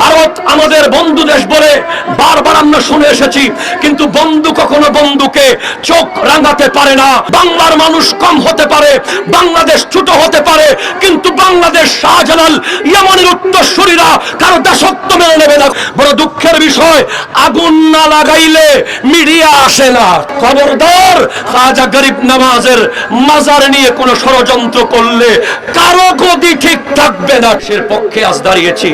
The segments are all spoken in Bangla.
ভারত আমাদের বন্ধু দেশ বলে বারবার আমরা শুনে এসেছি, কিন্তু বন্ধু কখনো বন্ধুকে চোখ রাঙাতে পারে না। বাংলার মানুষ কম হতে পারে, বাংলাদেশ ছোট হতে পারে, কিন্তু বাংলাদেশ শাহজালাল ইয়ামানের উত্তরসূরিরা কারও দাসত্ব মেনে নেবে না। বড় দুঃখের বিষয়, আগুন না লাগাইলে মিডিয়া আসে না। খবরদার, খাজা গরিব নামাজের মাজার নিয়ে কোনো ষড়যন্ত্র করলে কারও গদি ঠিক থাকবে না। সে পক্ষে আজ দাঁড়িয়েছি।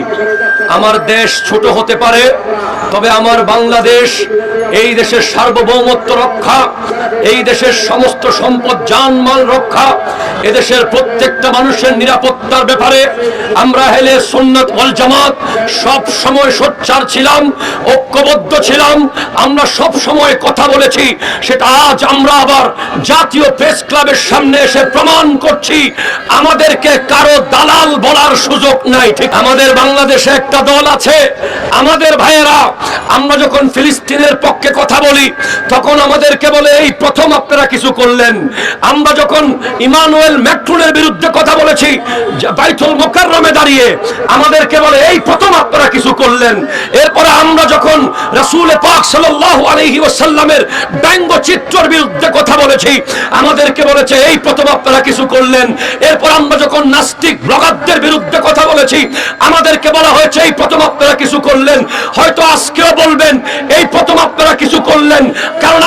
আমার দেশ ছোট হতে পারে, তবে আমার বাংলাদেশ এই দেশের সার্বভৌমত্ব রক্ষা, এই দেশের সমস্ত সম্পদ জানমাল রক্ষা এদেশের প্রত্যেকটা মানুষের নিরাপত্তার ব্যাপারে আমরা হেলে সুন্নত ওয়াল জামাত সব সময় সোচ্চার ছিলাম, ঐক্যবদ্ধ ছিলাম, আমরা সব সময় কথা বলেছি, সেটা আজ আমরা আবার জাতীয় প্রেস ক্লাবের সামনে এসে প্রমাণ করছি, আমাদেরকে কারও দালাল বলার সুযোগ নাই, ঠিক আমাদের বাংলাদেশে একটা দল আছে, আমাদের ভাইয়েরা, আমরা যখন ফিলিস্তিনের পক্ষে কথা বলি, তখন আমাদেরকে বলে, এই, প্রথম আপনারা কিছু করলেন। আমরা যখন ইমানুয়েল ম্যাক্রুনের বিরুদ্ধে কথা বলেছি। বাইতুল মোকাররমে দাঁড়িয়ে আমাদেরকে বলে এই প্রথম আপনারা কিছু করলেন। এরপরে আমরা যখন রাসূল পাক সাল্লাল্লাহু আলাইহি ওয়াসাল্লামের ব্যঙ্গচিত্রের বিরুদ্ধে কথা বলেছি, আমাদেরকে বলেছে, এই প্রথম আপনারা কিছু করলেন। এরপর আমরা যখন নাস্তিক ব্লগারদের বিরুদ্ধে কথা বলেছি, আমাদেরকে বলা হয়েছে, এই প্রথম আপনারা কিছু করলেন। হয়তো আজকেও বলবেন, এই প্রথম আপনারা কিছু করলেন। কারণ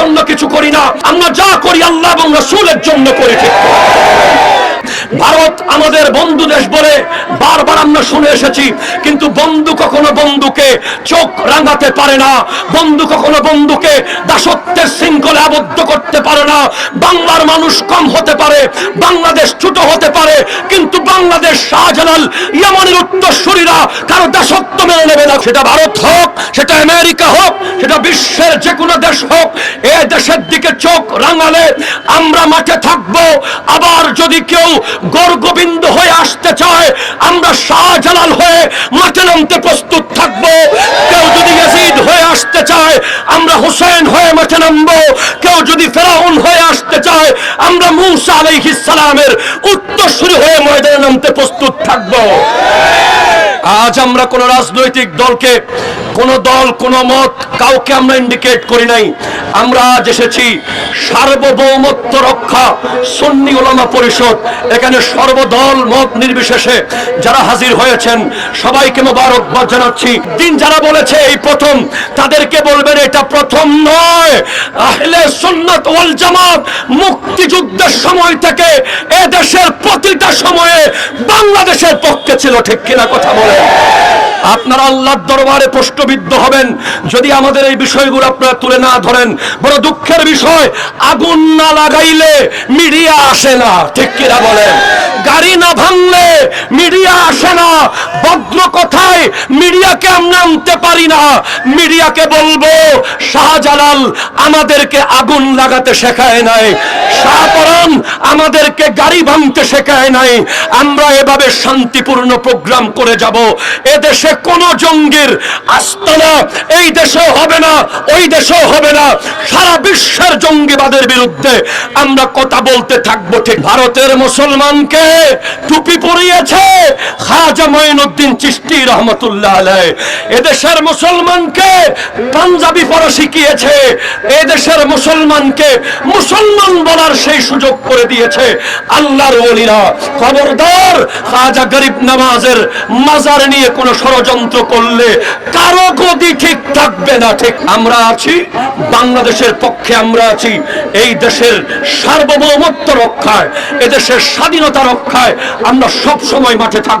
জন্য কিছু করি না। আমরা যা করি আল্লাহ এবং রসুলের জন্য করে ঠিক ভারত আমাদের বন্ধু দেশ বলে বারবার আমরা শুনে এসেছি, কিন্তু বন্ধু কখনো বন্ধুকে চোখ রাঙাতে পারে না, বন্ধু কখনো বন্ধুকে দাসত্বের শৃঙ্খলে আবদ্ধ করতে পারে না, বাংলার মানুষ কম হতে পারে, বাংলাদেশ ছোট হতে পারে, কিন্তু বাংলাদেশ শাহজালাল ইয়ামানের উত্তরসূরিরা কারও দাসত্ব মেনে নেবে না। সেটা ভারত হোক, সেটা আমেরিকা হোক, সেটা বিশ্বের যে কোনো দেশ হোক, এ দেশের দিকে চোখ রাঙালে আমরা মাঠে থাকব। আবার যদি কেউ গর্গবিন্দ হয়ে আসতে চায়, আমরা শাহজালাল হয়ে মাঠে নামতে প্রস্তুত থাকব। কেউ যদি ইয়াজিদ হয়ে আসতে চায়, আমরা হোসেন হয়ে মাঠে নামবো। কেউ যদি ফেরাউন হয়ে আসতে চায়, আমরা মুসা আলাইহিস সালামের উত্তরসূরি হয়ে ময়দানে নামতে প্রস্তুত থাকব। আজ আমরা কোন রাজনৈতিক দলকে, কোন দল, কোন মত কাউকে আমরা ইন্ডিকেট করি নাই। আমরা আজ এসেছি সার্বভৌমত্ব রক্ষা সুন্নি ওলামা পরিষদ, এখানে সর্বদল মত নির্বিশেষে যারা হাজির হয়েছেন, সবাইকে মোবারকবাদ জানাচ্ছি। দিন যারা বলেছে এই প্রথম, তাদেরকে বলবেন এটা প্রথম নয়। আহলে সুন্নাত ওয়াল জামাত মুক্তিযুদ্ধের সময় থেকে এ দেশের প্রতিটা সময়ে বাংলাদেশের পক্ষে ছিল, ঠিক কিনা কথা বলে আপনারা আল্লাহর দরবারে প্রশ্নবিদ্ধ হবেন। যদি আমাদের এই বিষয়গুলো আপনারা তুলে না ধরেন, বড় দুঃখের বিষয়, আগুন না লাগাইলে মিডিয়া আসে না। ঠিক কিনা বলেন? গাড়ি না ভাঙলে মিডিয়া আসে না। ভদ্র কথায় মিডিয়াকে আমরা আনতে পারি না। মিডিয়াকে বলব, শাহজালাল আমাদেরকে আগুন লাগাতে শেখায় নাই। শাহপরান আমাদেরকে গাড়ি ভাঙতে শেখায় নাই। আমরা এভাবে শান্তিপূর্ণ প্রোগ্রাম করে যাব। এদেশে কোন জঙ্গির আস্তানা এই দেশেও হবে না, ওই দেশেও হবে না। সারা বিশ্বের জঙ্গিবাদের বিরুদ্ধে আমরা কথা বলতে থাকব ঠিক। ভারতের মুসলমানকে টুপি পরিয়েছে খাজা মঈনুদ্দিন চিশতি রহমতুল্লাহ আলাই এদেশের মুসলমানকে পাঞ্জাবি পরা শিখিয়েছে, এদেশের মুসলমানকে মুসলমান বলার সেই সুযোগ করে দিয়েছে আল্লাহর ওলিরা। খবরদার, খাজা গরিব নামাজের মাজার নিয়ে কোনো ষড়যন্ত্র করলে কারও গদি ঠিক থাকবে না। ঠিক আমরা আছি, বাংলাদেশের পক্ষে আমরা আছি এই দেশের সার্বভৌমত্ব রক্ষায় এদেশের স্বাধীনতা রক্ষায় আমরা সব সময় মাঠে থাকব।